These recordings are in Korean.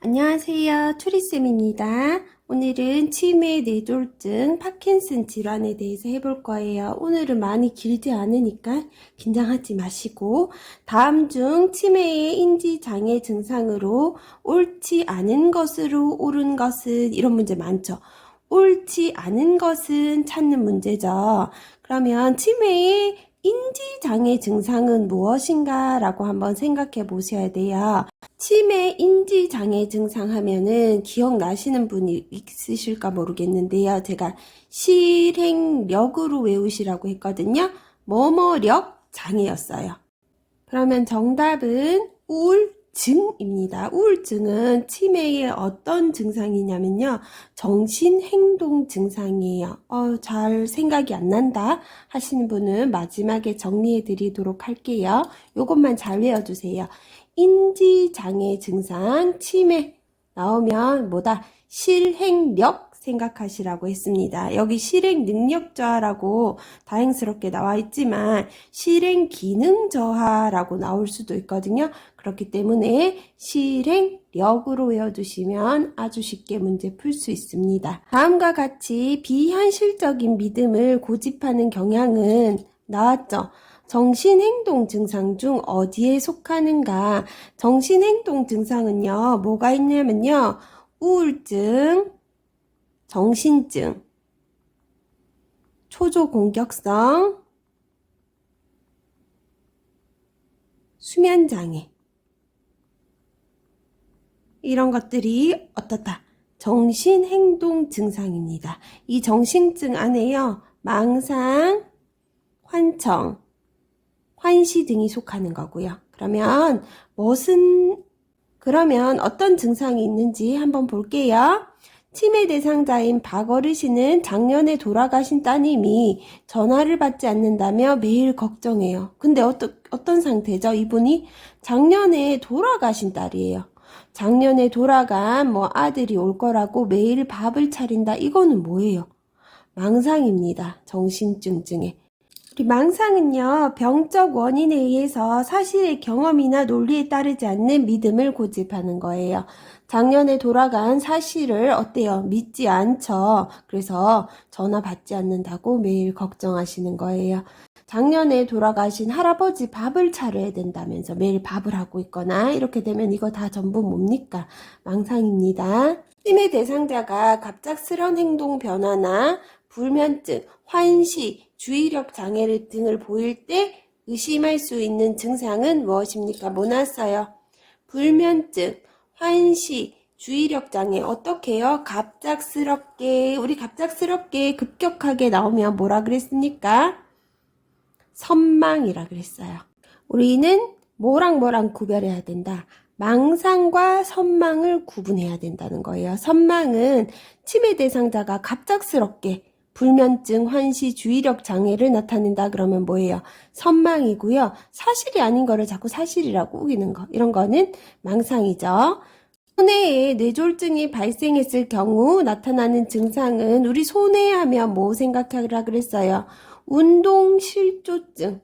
안녕하세요. 투리쌤입니다. 오늘은 치매 뇌졸중 파킨슨 질환에 대해서 해볼 거예요. 오늘은 많이 길지 않으니까 긴장하지 마시고 다음 중 치매의 인지장애 증상으로 옳지 않은 것으로 옳은 것은 이런 문제 많죠. 옳지 않은 것은 찾는 문제죠. 그러면 치매의 인지장애 증상은 무엇인가 라고 한번 생각해 보셔야 돼요. 치매 인지장애 증상 하면은 기억나시는 분이 있으실까 모르겠는데요. 제가 실행력으로 외우시라고 했거든요. 뭐뭐력 장애였어요. 그러면 정답은 우울 증입니다. 우울증은 치매의 어떤 증상이냐면요. 정신행동 증상이에요. 어, 잘 생각이 안 난다 하시는 분은 마지막에 정리해 드리도록 할게요. 요것만 잘 외워주세요. 인지장애 증상, 치매 나오면 뭐다? 실행력 생각하시라고 했습니다. 여기 실행 능력 저하라고 다행스럽게 나와 있지만 실행 기능 저하라고 나올 수도 있거든요. 그렇기 때문에 실행력으로 외워두시면 아주 쉽게 문제 풀 수 있습니다. 다음과 같이 비현실적인 믿음을 고집하는 경향은 나왔죠. 정신행동 증상 중 어디에 속하는가? 정신행동 증상은요, 뭐가 있냐면요, 우울증, 정신증, 초조공격성, 수면장애. 이런 것들이 어떻다? 정신행동 증상입니다. 이 정신증 안에요, 망상, 환청, 환시 등이 속하는 거고요. 그러면 무슨 그러면 어떤 증상이 있는지 한번 볼게요. 치매 대상자인 박어르 씨는 작년에 돌아가신 따님이 전화를 받지 않는다며 매일 걱정해요. 근데 어떤 어떤 상태죠? 이분이 작년에 돌아가신 딸이에요. 작년에 돌아간 뭐 아들이 올 거라고 매일 밥을 차린다. 이거는 뭐예요? 망상입니다. 정신증 중에. 망상은요, 병적 원인에 의해서 사실의 경험이나 논리에 따르지 않는 믿음을 고집하는 거예요. 작년에 돌아간 사실을 어때요? 믿지 않죠. 그래서 전화 받지 않는다고 매일 걱정하시는 거예요. 작년에 돌아가신 할아버지 밥을 차려야 된다면서 매일 밥을 하고 있거나 이렇게 되면 이거 다 전부 뭡니까? 망상입니다. 치매 대상자가 갑작스런 행동 변화나 불면증, 환시, 주의력 장애를 등을 보일 때 의심할 수 있는 증상은 무엇입니까? 뭐 났어요? 불면증, 환시, 주의력 장애 어떻게 해요? 갑작스럽게 우리 갑작스럽게 급격하게 나오면 뭐라 그랬습니까? 선망이라 그랬어요. 우리는 뭐랑 뭐랑 구별해야 된다. 망상과 선망을 구분해야 된다는 거예요. 선망은 치매 대상자가 갑작스럽게 불면증, 환시, 주의력 장애를 나타낸다 그러면 뭐예요? 선망이고요. 사실이 아닌 거를 자꾸 사실이라고 우기는 거. 이런 거는 망상이죠. 손해에 뇌졸중이 발생했을 경우 나타나는 증상은 우리 손해하면 뭐 생각하라 그랬어요? 운동 실조증.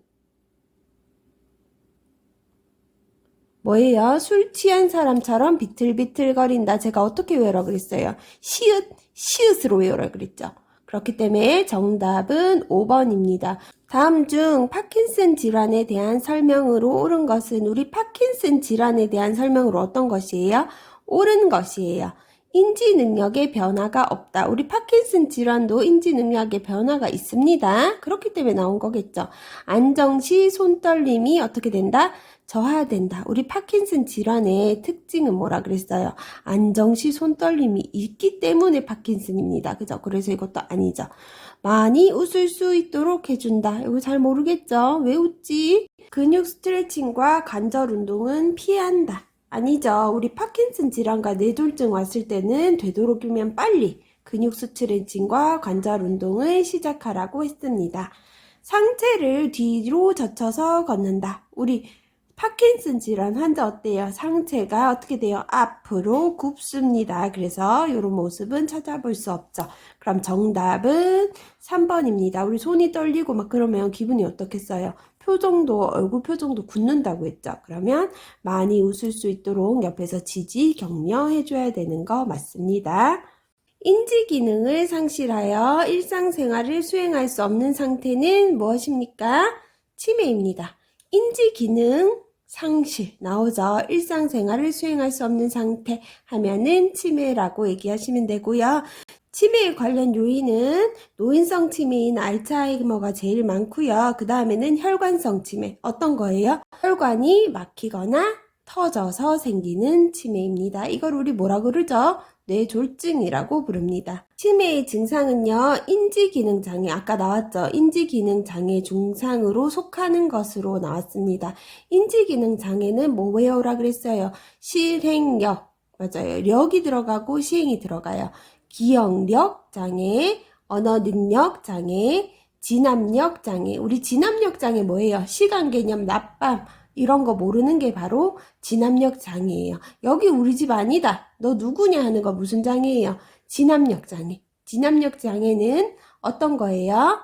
뭐예요? 술 취한 사람처럼 비틀비틀거린다. 제가 어떻게 외우라 그랬어요? 시읒, 시읒으로 외우라 그랬죠. 그렇기 때문에 정답은 5번입니다. 다음 중 파킨슨 질환에 대한 설명으로 옳은 것은 우리 파킨슨 질환에 대한 설명으로 어떤 것이에요? 옳은 것이에요. 인지 능력의 변화가 없다. 우리 파킨슨 질환도 인지 능력의 변화가 있습니다. 그렇기 때문에 나온 거겠죠. 안정시 손떨림이 어떻게 된다? 저하된다. 우리 파킨슨 질환의 특징은 뭐라 그랬어요? 안정시 손떨림이 있기 때문에 파킨슨입니다. 그죠? 그래서 이것도 아니죠. 많이 웃을 수 있도록 해준다. 이거 잘 모르겠죠? 왜 웃지? 근육 스트레칭과 관절 운동은 피한다. 아니죠. 우리 파킨슨 질환과 뇌졸중 왔을 때는 되도록이면 빨리 근육 스트레칭과 관절 운동을 시작하라고 했습니다. 상체를 뒤로 젖혀서 걷는다. 우리 파킨슨 질환 환자 어때요? 상체가 어떻게 돼요? 앞으로 굽습니다. 그래서 이런 모습은 찾아볼 수 없죠. 그럼 정답은 3번입니다. 우리 손이 떨리고 막 그러면 기분이 어떻겠어요? 표정도 얼굴 표정도 굳는다고 했죠. 그러면 많이 웃을 수 있도록 옆에서 지지 격려해 줘야 되는 거 맞습니다. 인지 기능을 상실하여 일상생활을 수행할 수 없는 상태는 무엇입니까? 치매입니다. 인지 기능 상실 나오죠. 일상생활을 수행할 수 없는 상태 하면은 치매라고 얘기하시면 되고요. 치매에 관련 요인은 노인성 치매인 알츠하이머가 제일 많고요. 그 다음에는 혈관성 치매. 어떤 거예요? 혈관이 막히거나 터져서 생기는 치매입니다. 이걸 우리 뭐라 그러죠? 뇌졸중이라고 부릅니다. 치매의 증상은요, 인지기능장애, 아까 나왔죠? 인지기능장애 중상으로 속하는 것으로 나왔습니다. 인지기능장애는 뭐예요라 그랬어요? 실행력, 맞아요. 력이 들어가고 시행이 들어가요. 기억력 장애, 언어 능력 장애, 진압력 장애. 우리 진압력 장애 뭐예요? 시간 개념, 낮밤. 이런 거 모르는 게 바로 진압력 장애예요. 여기 우리 집 아니다. 너 누구냐 하는 거 무슨 장애예요? 진압력 장애. 진압력 장애는 어떤 거예요?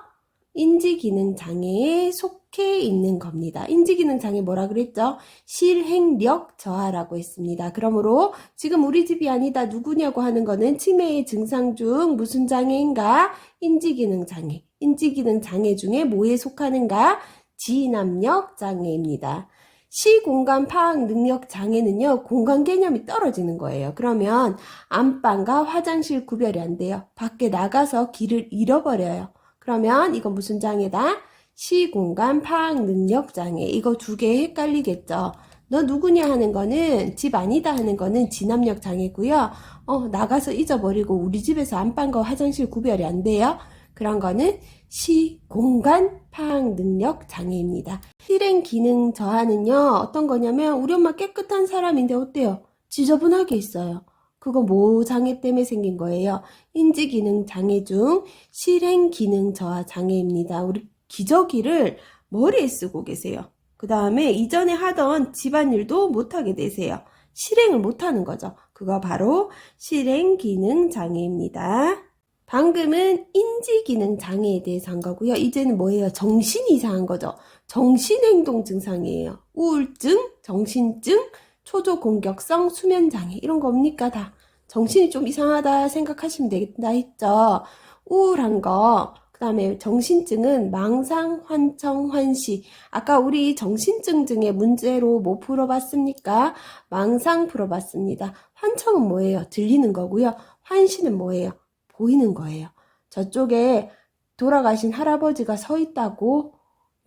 인지 기능 장애에 속 해 있는 겁니다. 인지기능 장애 뭐라 그랬죠? 실행력 저하라고 했습니다. 그러므로 지금 우리 집이 아니다 누구냐고 하는 거는 치매의 증상 중 무슨 장애인가? 인지기능 장애. 인지기능 장애 중에 뭐에 속하는가? 진압력 장애입니다. 시공간 파악 능력 장애는요, 공간 개념이 떨어지는 거예요. 그러면 안방과 화장실 구별이 안 돼요. 밖에 나가서 길을 잃어버려요. 그러면 이건 무슨 장애다? 시공간 파악 능력 장애. 이거 두 개 헷갈리겠죠? 너 누구냐 하는 거는 집 아니다 하는 거는 진압력 장애고요. 어, 나가서 잊어버리고 우리 집에서 안방과 화장실 구별이 안 돼요. 그런 거는 시공간 파악 능력 장애입니다. 실행 기능 저하는요, 어떤 거냐면, 우리 엄마 깨끗한 사람인데 어때요? 지저분하게 있어요. 그거 뭐 장애 때문에 생긴 거예요? 인지 기능 장애 중 실행 기능 저하 장애입니다. 우리 기저귀를 머리에 쓰고 계세요. 그 다음에 이전에 하던 집안일도 못하게 되세요. 실행을 못하는 거죠. 그거 바로 실행 기능 장애입니다. 방금은 인지기능 장애에 대해서 한 거고요. 이제는 뭐예요? 정신이 이상한 거죠. 정신행동 증상이에요. 우울증, 정신증, 초조공격성 수면장애 이런 거 뭡니까 다? 정신이 좀 이상하다 생각하시면 되겠다 했죠. 우울한 거, 그 다음에 정신증은 망상, 환청, 환시. 아까 우리 정신증 중에 문제로 뭐 풀어봤습니까? 망상 풀어봤습니다. 환청은 뭐예요? 들리는 거고요. 환시는 뭐예요? 보이는 거예요. 저쪽에 돌아가신 할아버지가 서 있다고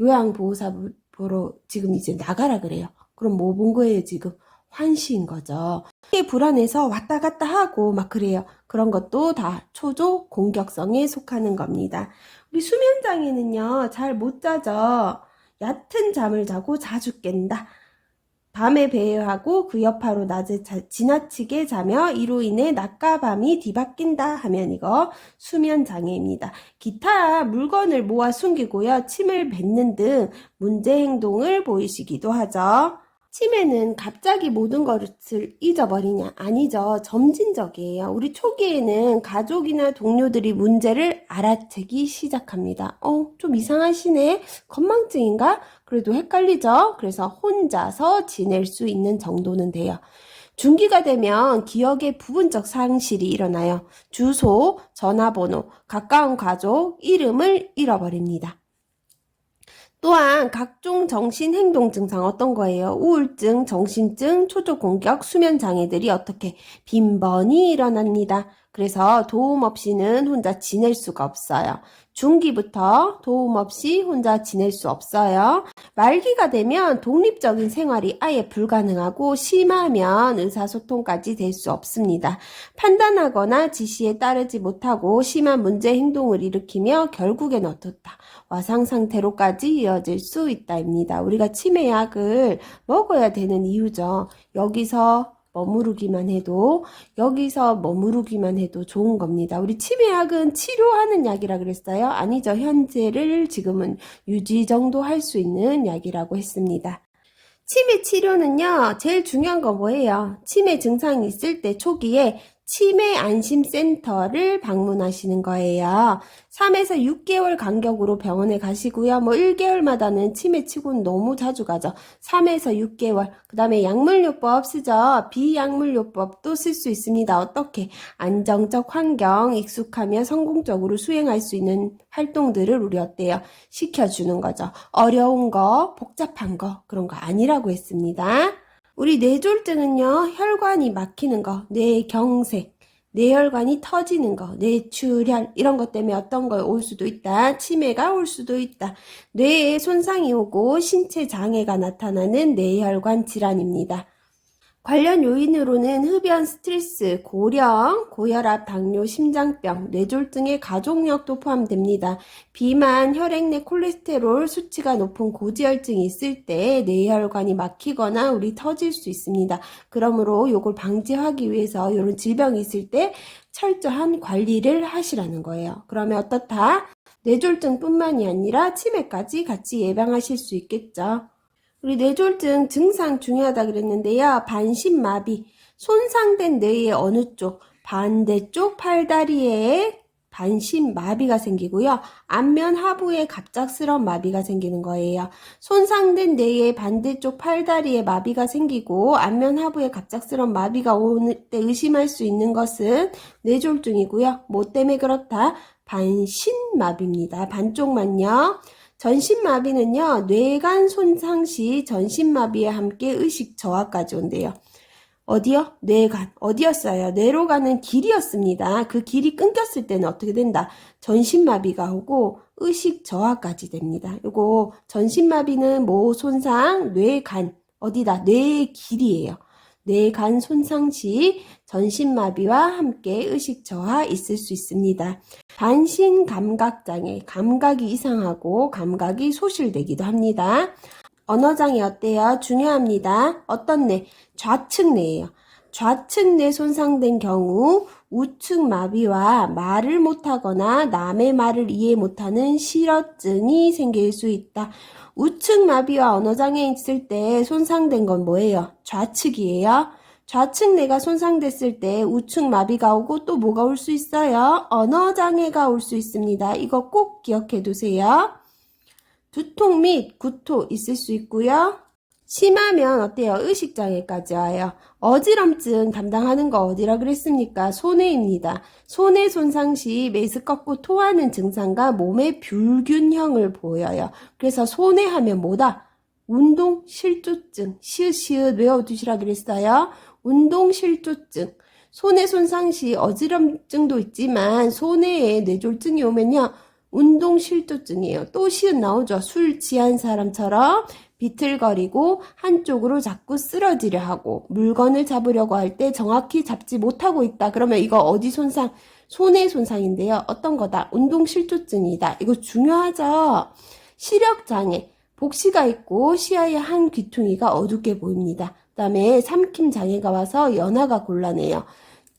요양보호사 보러 지금 이제 나가라 그래요. 그럼 뭐 본 거예요, 지금? 환시인 거죠. 이게 불안해서 왔다 갔다 하고 막 그래요. 그런 것도 다 초조 공격성에 속하는 겁니다. 우리 수면 장애는요, 잘 못 자죠. 얕은 잠을 자고 자주 깬다. 밤에 배회하고 그 여파로 낮에 자, 지나치게 자며 이로 인해 낮과 밤이 뒤바뀐다 하면 이거 수면 장애입니다. 기타 물건을 모아 숨기고요. 침을 뱉는 등 문제 행동을 보이시기도 하죠. 치매는 갑자기 모든 것을 잊어버리냐? 아니죠. 점진적이에요. 우리 초기에는 가족이나 동료들이 문제를 알아채기 시작합니다. 어, 좀 이상하시네. 건망증인가? 그래도 헷갈리죠? 그래서 혼자서 지낼 수 있는 정도는 돼요. 중기가 되면 기억의 부분적 상실이 일어나요. 주소, 전화번호, 가까운 가족, 이름을 잃어버립니다. 또한 각종 정신행동 증상 어떤 거예요? 우울증, 정신증, 초조공격, 수면장애들이 어떻게 빈번히 일어납니다. 그래서 도움 없이는 혼자 지낼 수가 없어요. 중기부터 도움 없이 혼자 지낼 수 없어요. 말기가 되면 독립적인 생활이 아예 불가능하고 심하면 의사소통까지 될 수 없습니다. 판단하거나 지시에 따르지 못하고 심한 문제 행동을 일으키며 결국엔 어떻다. 와상 상태로까지 이어질 수 있다입니다. 우리가 치매약을 먹어야 되는 이유죠. 여기서 머무르기만 해도 여기서 머무르기만 해도 좋은 겁니다. 우리 치매약은 치료하는 약이라 그랬어요? 아니죠. 현재를 지금은 유지 정도 할 수 있는 약이라고 했습니다. 치매 치료는요, 제일 중요한 거 뭐예요? 치매 증상이 있을 때 초기에 치매 안심센터를 방문하시는 거예요. 3에서 6개월 간격으로 병원에 가시고요. 뭐 1개월마다는 치매 치고는 너무 자주 가죠. 3에서 6개월. 그 다음에 약물요법 쓰죠. 비약물요법도 쓸 수 있습니다. 어떻게? 안정적 환경 익숙하며 성공적으로 수행할 수 있는 활동들을 우리 어때요? 시켜주는 거죠. 어려운 거, 복잡한 거, 그런 거 아니라고 했습니다. 우리 뇌졸중은요, 혈관이 막히는 거, 뇌경색, 뇌혈관이 터지는 거, 뇌출혈, 이런 것 때문에 어떤 걸올 수도 있다. 치매가 올 수도 있다. 뇌에 손상이 오고 신체 장애가 나타나는 뇌혈관 질환입니다. 관련 요인으로는 흡연, 스트레스, 고령, 고혈압, 당뇨, 심장병, 뇌졸중의 가족력도 포함됩니다. 비만, 혈액 내 콜레스테롤 수치가 높은 고지혈증이 있을 때 뇌혈관이 막히거나 우리 터질 수 있습니다. 그러므로 이걸 방지하기 위해서 이런 질병이 있을 때 철저한 관리를 하시라는 거예요. 그러면 어떻다? 뇌졸중뿐만이 아니라 치매까지 같이 예방하실 수 있겠죠. 우리 뇌졸중 증상 중요하다 그랬는데요. 반신마비, 손상된 뇌의 어느 쪽, 반대쪽 팔다리에 반신마비가 생기고요. 앞면 하부에 갑작스러운 마비가 생기는 거예요. 손상된 뇌의 반대쪽 팔다리에 마비가 생기고 앞면 하부에 갑작스러운 마비가 오는 때 의심할 수 있는 것은 뇌졸중이고요. 뭐 때문에 그렇다? 반신마비입니다. 반쪽만요. 전신마비는요, 뇌간 손상 시 전신마비와 함께 의식 저하까지 온대요. 어디요? 뇌간. 어디였어요? 뇌로 가는 길이었습니다. 그 길이 끊겼을 때는 어떻게 된다? 전신마비가 오고 의식 저하까지 됩니다. 요거 전신마비는 모 손상, 뇌간. 어디다? 뇌의 길이에요. 뇌간 손상 시 전신마비와 함께 의식 저하 있을 수 있습니다. 반신 감각장애, 감각이 이상하고 감각이 소실되기도 합니다. 언어장애 어때요? 중요합니다. 어떤 뇌? 좌측 뇌예요. 좌측 뇌 손상된 경우 우측 마비와 말을 못하거나 남의 말을 이해 못하는 실어증이 생길 수 있다. 우측 마비와 언어장애 있을 때 손상된 건 뭐예요? 좌측이에요. 좌측 뇌가 손상됐을 때 우측 마비가 오고 또 뭐가 올 수 있어요? 언어장애가 올 수 있습니다. 이거 꼭 기억해 두세요. 두통 및 구토 있을 수 있고요. 심하면 어때요? 의식장애까지 와요. 어지럼증 담당하는 거 어디라 그랬습니까? 손해입니다. 손해 손상 시 메스 꺾고 토하는 증상과 몸의 불균형을 보여요. 그래서 손해하면 뭐다? 운동 실조증, 시읒시읒 외워두시라 그랬어요. 운동 실조증. 손해 손상 시 어지럼증도 있지만 손해에 뇌졸증이 오면요. 운동 실조증이에요. 또 시읒 나오죠. 술 취한 사람처럼 비틀거리고 한쪽으로 자꾸 쓰러지려 하고 물건을 잡으려고 할 때 정확히 잡지 못하고 있다. 그러면 이거 어디 손상? 손해 손상인데요. 어떤 거다? 운동 실조증이다. 이거 중요하죠. 시력 장애. 복시가 있고 시야의 한 귀퉁이가 어둡게 보입니다. 그 다음에 삼킴 장애가 와서 연화가 곤란해요.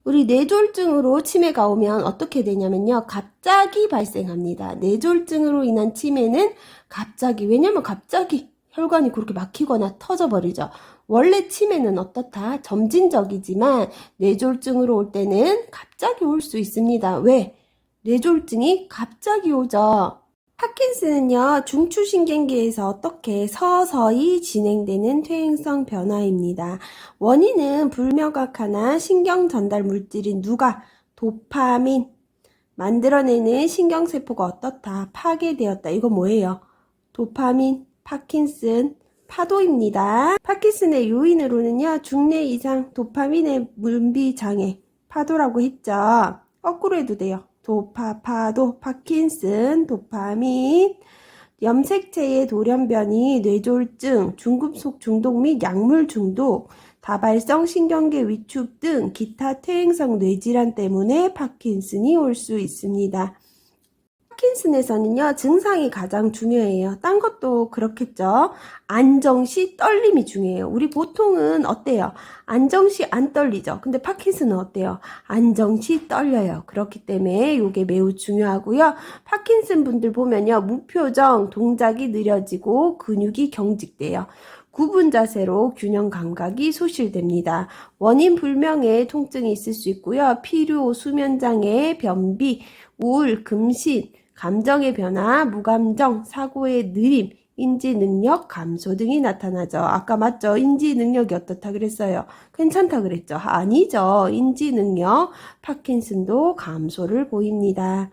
우리 뇌졸중으로 치매가 오면 어떻게 되냐면요. 갑자기 발생합니다. 뇌졸중으로 인한 치매는 갑자기, 왜냐면 갑자기 혈관이 그렇게 막히거나 터져버리죠. 원래 치매는 어떻다? 점진적이지만 뇌졸중으로 올 때는 갑자기 올 수 있습니다. 왜? 뇌졸중이 갑자기 오죠. 파킨슨은요, 중추신경계에서 어떻게 서서히 진행되는 퇴행성 변화입니다. 원인은 불명확하나 신경 전달 물질인 누가 도파민 만들어내는 신경세포가 어떻다 파괴되었다. 이거 뭐예요? 도파민, 파킨슨, 파도입니다. 파킨슨의 요인으로는요, 중뇌 이상 도파민의 분비 장애, 파도라고 했죠. 거꾸로 해도 돼요. 도파, 파도, 파킨슨, 도파민, 염색체의 돌연변이, 뇌졸중, 중금속 중독 및 약물 중독, 다발성 신경계 위축 등 기타 퇴행성 뇌질환 때문에 파킨슨이 올 수 있습니다. 파킨슨에서는요, 증상이 가장 중요해요. 딴 것도 그렇겠죠. 안정시 떨림이 중요해요. 우리 보통은 어때요? 안정시 안 떨리죠. 근데 파킨슨은 어때요? 안정시 떨려요. 그렇기 때문에 이게 매우 중요하고요. 파킨슨 분들 보면요, 무표정, 동작이 느려지고 근육이 경직돼요. 구분 자세로 균형 감각이 소실됩니다. 원인 불명의 통증이 있을 수 있고요. 필요, 수면 장애, 변비, 우울, 금신, 감정의 변화, 무감정, 사고의 느림, 인지 능력 감소 등이 나타나죠. 아까 맞죠? 인지 능력이 어떻다 그랬어요? 괜찮다 그랬죠? 아니죠. 인지 능력, 파킨슨도 감소를 보입니다.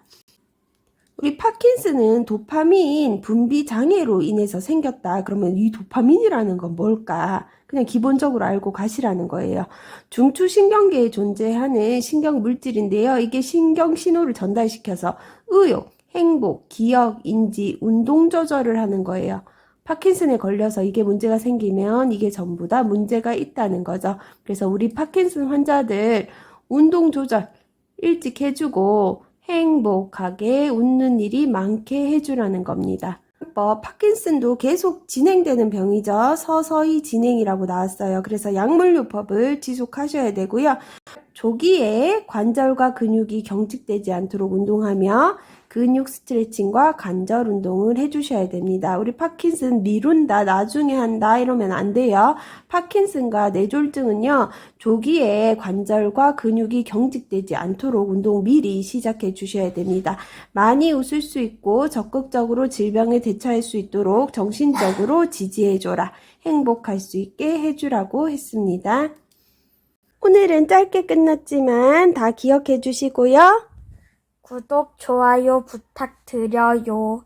우리 파킨슨은 도파민 분비 장애로 인해서 생겼다. 그러면 이 도파민이라는 건 뭘까? 그냥 기본적으로 알고 가시라는 거예요. 중추신경계에 존재하는 신경 물질인데요. 이게 신경 신호를 전달시켜서 의욕, 행복, 기억, 인지, 운동 조절을 하는 거예요. 파킨슨에 걸려서 이게 문제가 생기면 이게 전부 다 문제가 있다는 거죠. 그래서 우리 파킨슨 환자들 운동 조절 일찍 해주고 행복하게 웃는 일이 많게 해주라는 겁니다. 뭐 파킨슨도 계속 진행되는 병이죠. 서서히 진행이라고 나왔어요. 그래서 약물요법을 지속하셔야 되고요. 조기에 관절과 근육이 경직되지 않도록 운동하며 근육 스트레칭과 관절 운동을 해주셔야 됩니다. 우리 파킨슨 미룬다, 나중에 한다 이러면 안 돼요. 파킨슨과 뇌졸중은요, 조기에 관절과 근육이 경직되지 않도록 운동 미리 시작해 주셔야 됩니다. 많이 웃을 수 있고 적극적으로 질병에 대처할 수 있도록 정신적으로 지지해줘라. 행복할 수 있게 해주라고 했습니다. 오늘은 짧게 끝났지만 다 기억해 주시고요. 구독, 좋아요 부탁드려요.